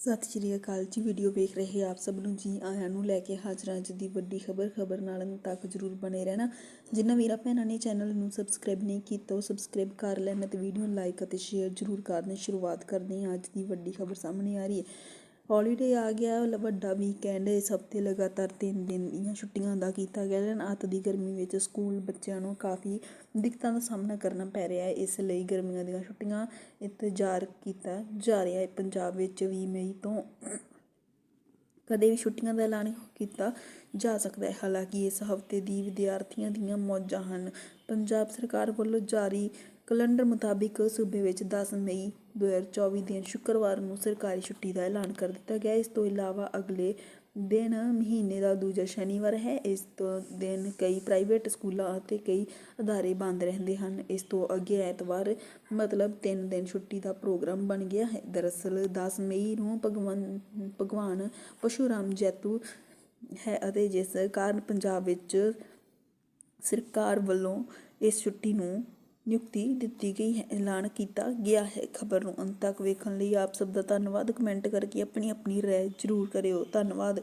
ਸਤਿ ਸ਼੍ਰੀ ਅਕਾਲ ਜੀ ਵੀਡੀਓ ਵੇਖ ਰਹੇ ਆਪ ਸਭ ਨੂੰ ਜੀ ਆਇਆਂ ਨੂੰ ਲੈ ਕੇ ਹਾਜ਼ਰ ਅੱਜ ਦੀ ਵੱਡੀ ਖਬਰ ਖਬਰ ਨਾਲ ਅੰਤ ਤੱਕ ਜਰੂਰ ਬਣੇ ਰਹਿਣਾ। ਜਿਨ੍ਹਾਂ ਵੀਰਾਂ ਭੈਣਾਂ ਨੇ ਚੈਨਲ ਨੂੰ ਸਬਸਕ੍ਰਾਈਬ ਨਹੀਂ ਕੀਤਾ, ਉਹ ਸਬਸਕ੍ਰਾਈਬ ਕਰ ਲੈਣ ਤੇ ਵੀਡੀਓ ਨੂੰ ਲਾਈਕ ਅਤੇ ਸ਼ੇਅਰ ਜਰੂਰ ਕਰ ਸ਼ੁਰੂਆਤ ਕਰਦੇ ਹਾਂ ਅੱਜ ਦੀ ਵੱਡੀ ਖਬਰ ਸਾਹਮਣੇ ਆ ਰਹੀ ਹੈ। ਹੋਲੀਡੇ ਆ ਗਿਆ ਵੱਡਾ ਵੀਕਐਂਡ ਇਸ ਹਫ਼ਤੇ ਲਗਾਤਾਰ ਤਿੰਨ ਦਿਨ ਦੀਆਂ ਛੁੱਟੀਆਂ ਦਾ ਕੀਤਾ ਗਿਆ। ਹੈ ਅੱਤ ਦੀ ਗਰਮੀ ਵਿੱਚ ਸਕੂਲ ਬੱਚਿਆਂ ਨੂੰ ਕਾਫੀ ਦਿੱਕਤਾਂ ਦਾ ਸਾਹਮਣਾ ਕਰਨਾ ਪੈ ਰਿਹਾ ਹੈ। ਇਸ ਲਈ ਗਰਮੀਆਂ ਦੀਆਂ ਛੁੱਟੀਆਂ ਇੰਤਜ਼ਾਰ ਕੀਤਾ ਜਾ ਰਿਹਾ ਹੈ। ਪੰਜਾਬ ਵਿੱਚ ਵੀਹ ਮਈ ਤੋਂ ਕਦੇ ਵੀ ਛੁੱਟੀਆਂ ਦਾ ਐਲਾਨ ਕੀਤਾ ਜਾ ਸਕਦਾ ਹੈ। ਹਾਲਾਂਕਿ ਇਸ ਹਫ਼ਤੇ ਦੀ ਵਿਦਿਆਰਥੀਆਂ ਦੀਆਂ ਮੌਜਾਂ ਹਨ। ਪੰਜਾਬ ਸਰਕਾਰ ਵੱਲੋਂ ਜਾਰੀ ਕੈਲੰਡਰ ਮੁਤਾਬਿਕ ਸੂਬੇ ਵਿੱਚ 10 ਮਈ 2024 ਦਿਨ ਸ਼ੁੱਕਰਵਾਰ ਨੂੰ ਸਰਕਾਰੀ ਛੁੱਟੀ ਦਾ ਐਲਾਨ ਕਰ ਦਿੱਤਾ ਗਿਆ। ਇਸ ਤੋਂ ਇਲਾਵਾ ਅਗਲੇ ਦਿਨ ਮਹੀਨੇ ਦਾ ਦੂਜਾ ਸ਼ਨੀਵਾਰ ਹੈ, ਇਸ ਤੋਂ ਦਿਨ ਕਈ ਪ੍ਰਾਈਵੇਟ ਸਕੂਲਾਂ ਅਤੇ ਕਈ ਅਦਾਰੇ ਬੰਦ ਰਹਿੰਦੇ ਹਨ। ਇਸ ਤੋਂ ਅੱਗੇ ਐਤਵਾਰ, ਮਤਲਬ ਤਿੰਨ ਦਿਨ ਛੁੱਟੀ ਦਾ ਪ੍ਰੋਗਰਾਮ ਬਣ ਗਿਆ ਹੈ। ਦਰਅਸਲ ਦਸ ਮਈ ਨੂੰ ਭਗਵਾਨ ਭਗਵਾਨ ਪਸ਼ੂਰਾਮ ਜੈਤੂ ਹੈ ਅਤੇ ਜਿਸ ਕਾਰਨ ਪੰਜਾਬ ਵਿੱਚ ਸਰਕਾਰ ਵੱਲੋਂ ਇਸ ਛੁੱਟੀ ਨੂੰ ਨਿਯੁਕਤੀ ਦਿੱਤੀ ਗਈ ਹੈ, ਐਲਾਨ ਕੀਤਾ ਗਿਆ ਹੈ। ਖਬਰ ਨੂੰ ਅੰਤ ਤੱਕ ਵੇਖਣ ਲਈ ਆਪ ਸਭ ਦਾ ਧੰਨਵਾਦ। ਕਮੈਂਟ ਕਰਕੇ ਆਪਣੀ ਆਪਣੀ ਰਾਏ ਜ਼ਰੂਰ ਕਰਿਓ। ਧੰਨਵਾਦ।